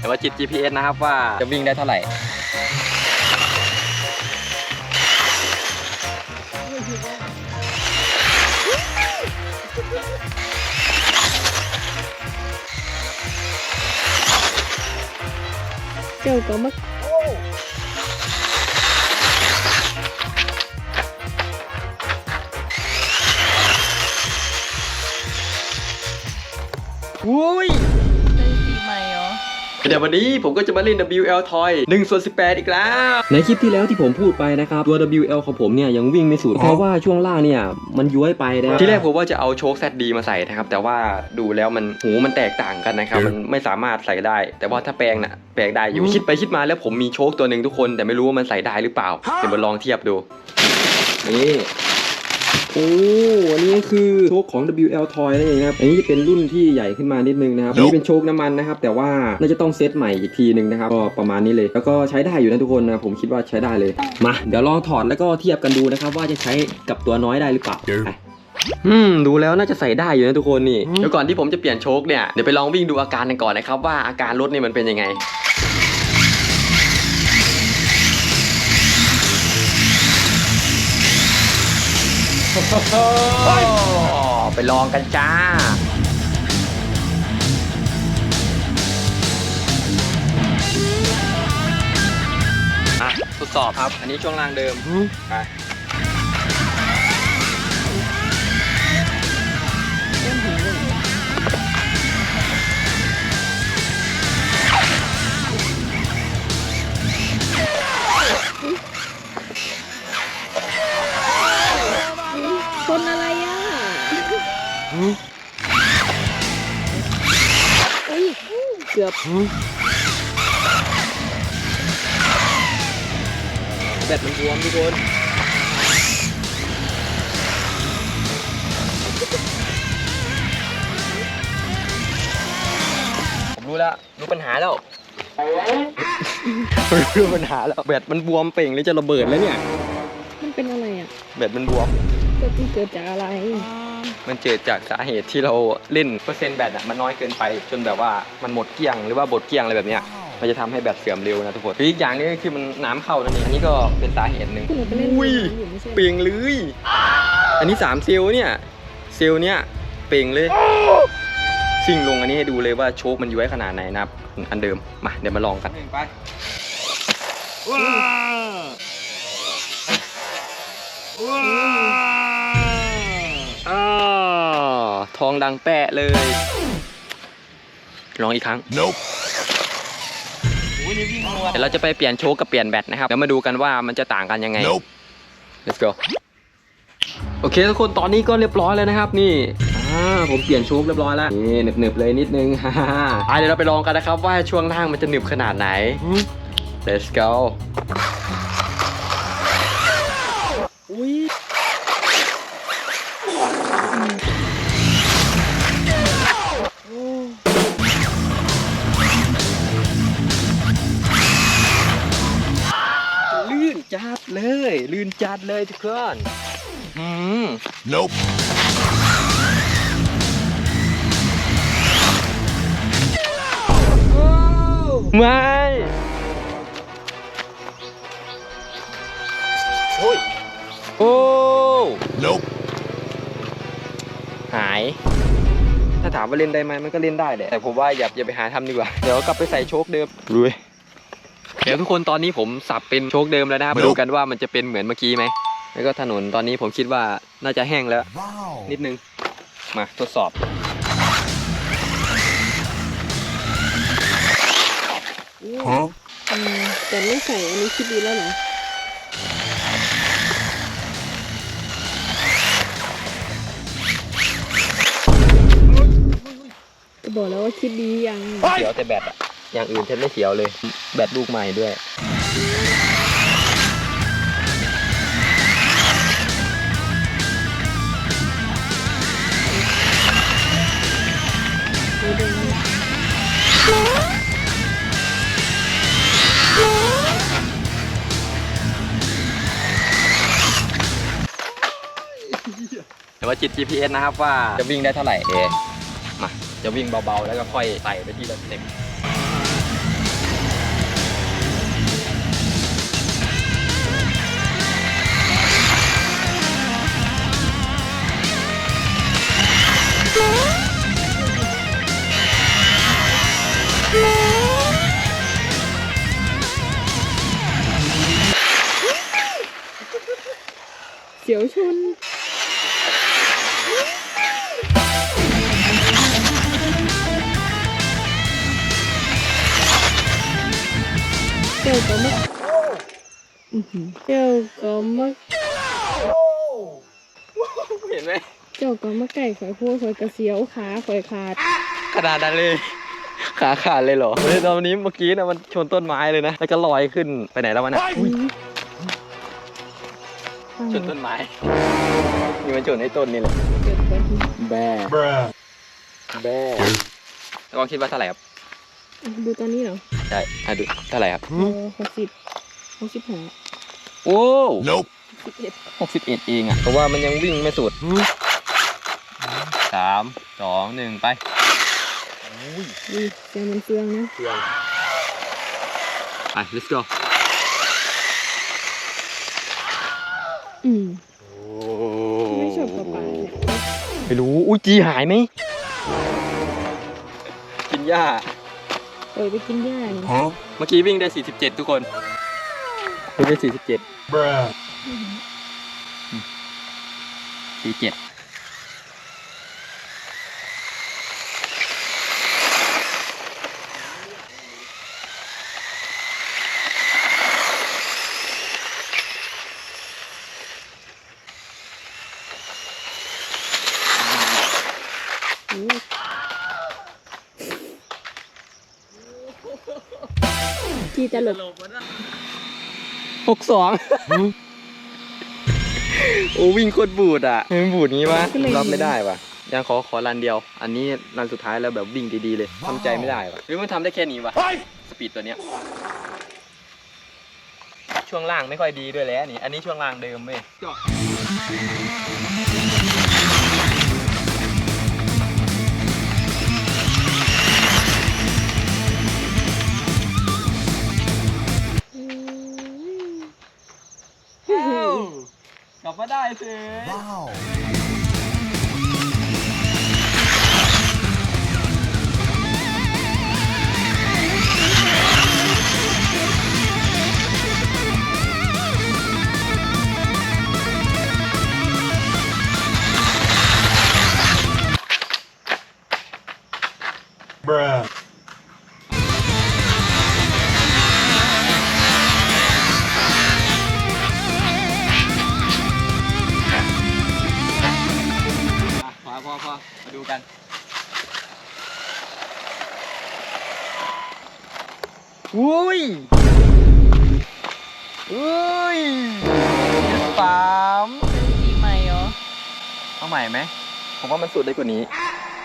แต่ว่าจิต GPS นะครับว่าจะวิ่งได้เท่าไหร่ เจ้าก็มาอุ้ย เดี๋ยววันนี้ผมก็จะมาเล่น WL Toy 1ส่วน18 อีกแล้ว ในคลิปที่แล้วที่ผมพูดไปนะครับตัว WL ของผมเนี่ยยังวิ่งไม่สุดเพราะว่าช่วงล่างเนี่ยมันย้วยไปนะที่แรกผมว่าจะเอาโชค ZD มาใส่นะครับแต่ว่าดูแล้วมันหูมันแตกต่างกันนะครับมันไม่สามารถใส่ได้ แต่ว่าถ้าแปลงน่ะแปลงได้อยู่คิดไปคิดมาแล้วผมมีโชคตัวหนึ่งทุกคน แต่ไม่รู้ว่ามันใส่ได้หรือเปล่าเดี๋ยวมาลองเทียบดูนี่ โอ้อันนี้คือโชคของ WL Toy นั่นเองครับ อันนี้จะเป็นรุ่นที่ใหญ่ขึ้นมานิดนึงนะครับ อันนี้เป็นโชคน้ำมันนะครับ แต่ว่าน่าจะต้องเซตใหม่อีกทีหนึ่งนะครับ ก็ประมาณนี้เลย แล้วก็ใช้ได้อยู่นะทุกคนนะ ผมคิดว่าใช้ได้เลย มา เดี๋ยวลองถอดแล้วก็เทียบกันดูนะครับ ว่าจะใช้กับตัวน้อยได้หรือเปล่าไปอืมดูแล้วน่าจะใส่ได้อยู่นะทุกคนนี่ เดี๋ยวก่อนที่ผมจะเปลี่ยนโชคเนี่ย เดี๋ยวไปลองวิ่งดูอาการกันก่อนนะครับว่าอาการรถนี่มันเป็นยังไง ไปลองกันจ้า อะทดสอบครับ อันนี้ช่วงล่างเดิมไป เกือบแบตมันบวมทุกคนผมรู้แล้วรู้ปัญหาแล้วรู้ปัญหาแล้วแบตมันบวมเป่งเลยจะระเบิดแล้วเนี่ย มันเป็นอะไรอะ แบตมันบวมเกิดที่เกิดจากอะไร มันเกิดจากสาเหตุที่เราเล่นเปอร์เซ็นต์แบตอะมันน้อยเกินไป จนแบบว่ามันหมดเกลี้ยงหรือว่าบดเกลี้ยงอะไรแบบเนี้ยมันจะทำให้แบตเสื่อมเร็วนะทุกคนอีกอย่างหนึงก็คือมันน้ำเข้านั่นเองอันนี้ก็เป็นสาเหตุหนึ่งคุณหนูไปเล่นอุ้ยน้ำอยู่ไม่ใช่หรอเป่งเลยอันนี้สามเซลล์เนี่ยเซลล์เนี่ยเป่งเลยซิ่งลงอันนี้ให้ดูเลยว่าโชคมันย้วยขนาดไหนนะครับอันเดิมมาเดี๋ยวมาลองกันไปอ้ ทองดังแปะเลย ลองอีกครั้ง Nope. เดี๋ยวเราจะไปเปลี่ยนโชคกับเปลี่ยนแบตนะครับ เดี๋ยวมาดูกันว่ามันจะต่างกันยังไง Nope. let's go โอเคทุกคนตอนนี้ก็เรียบร้อยแล้วนะครับนี่อ่าผมเปลี่ยนโชคเรียบร้อยแล้วนี่หนึบๆเลยนิดนึงฮ่าๆอะเดี๋ยวเราไปลองกันนะครับว่าช่วงล่างมันจะหนึบขนาดไหน let's go อุ้ย เลย ลื่นจัดเลยทุกคนอืม Nope. ไม่โอ้ยโอ้ Nope. หาย ถ้าถามว่าเล่นได้ไหมมันก็เล่นได้แหละแต่ผมว่าอย่าอย่าไปหาทำดีกว่า เดี๋ยวกลับไปใส่โชคเดิมรุย เดี๋ยวทุกคนตอนนี้ผมสับเป็นโชคเดิมแล้วนะครับมาดูกันว่ามันจะเป็นเหมือนเมื่อกี้ไหมแล้วก็ถนนตอนนี้ผมคิดว่าน่าจะแห้งแล้ว Wow. นิดนึงมาทดสอบ Huh? อืมแต่ไม่ใส่อันนี้คิดดีแล้วเหรอก็บอกแล้วว่าคิดดียังเสียวแต่แบตอะ อย่างอื่นฉันไม่เสียวเลย แบตลูกใหม่ด้วยแต่ว่าจิต GPS นะครับว่าจะวิ่งได้เท่าไหร่เอมาจะวิ่งเบาๆ แล้วก็ค่อยไต่ไปทีละสเต็ป ก็มาอื้อหือเจ้าก็มาเห็นไหมเจ้าก็มาไก่ข่อยพูดข่อยกระเสียวขาข่อยขาดขนาดนั้นเลย ขาขาดเลยเหรอเฮ้ยตอนนี้เมื่อกี้นะมันชนต้นไม้เลยนะ แล้วก็ลอยขึ้นไปไหนแล้ววะน่ะอุ๊ยฟังชนต้นไม้นี่มันชนไอ้ต้นนี่แหละเกิดอุบัติเหตุแบ่ Bruh. แบ่แล้วก็คิดว่าเท่าไหร่ครับอะ ดูตอนนี้เหรอใช่อะดูเท่าไหร่ครับเออหกสิบหกสิบหกโอ้ Nope. สิบเอ็ดหกสิบเอ็ดเองอะเพราะว่ามันยังวิ่งไม่สุดสามสองหนึ่งไปดีเสียงมันเฟืองนะไป let's go อืมไม่ชอบปลาปลาเนี่ยไม่รู้ อุ้ยจีหายไหมกินหญ้า เออไปกินหญ้านี่ Huh? เมื่อกี้วิ่งได้ 47 ทุกคนวิ่งได้ 47 Bruh. 47 โอ้ กี่ตลกหกสองโอ้วิ่งโคตรบูดอะมันบูดงี้วะรับไม่ได้วะยังขอขอรันเดียว อันนี้รันสุดท้ายแล้วแบบวิ่งดีๆเลยทำใจไม่ได้วะหรือมันทำได้แค่นี้วะสปีดตัวเนี้ยช่วงล่างไม่ค่อยดีด้วยแล้วนี่ อันนี้ช่วงล่างเดิมเว้ย กลับมาได้ อุ้ยอุ้ยสามดีใหม่เหรอเอาใหม่ไหมผมว่ามันสุดได้กว่านี้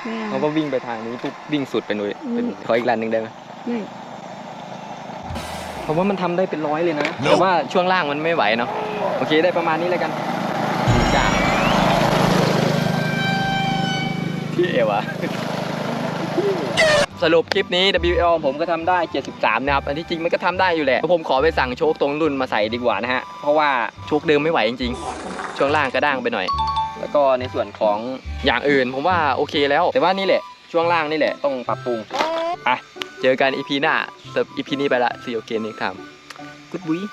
ไม่เอาเราก็วิ่งไปทางนี้ปุ๊บวิ่งสุดไปเลยเป็นขออีกรันหนึ่งได้ไหมไม่ผมว่ามันทำได้เป็นร้อยเลยนะ แต่ว่าช่วงล่างมันไม่ไหวเนาะโอเคได้ประมาณนี้แล้วกันจ้าพี่เอวะ สรุปคลิปนี้ WL ผมก็ทำได้ 73 นะครับ อันที่จริงมันก็ทำได้อยู่แหละ ผมขอไปสั่งโชคตรงรุ่นมาใส่ดีกว่านะฮะ เพราะว่าโชคเดิมไม่ไหวจริงๆ ช่วงล่างกระด้างไปหน่อย แล้วก็ในส่วนของอย่างอื่น ผมว่าโอเคแล้ว แต่ว่านี่แหละ ช่วงล่างนี่แหละต้องปรับปรุง อะ เจอกัน EP หน้าสำหรับ EP นี้ไปละ See you again next time Good week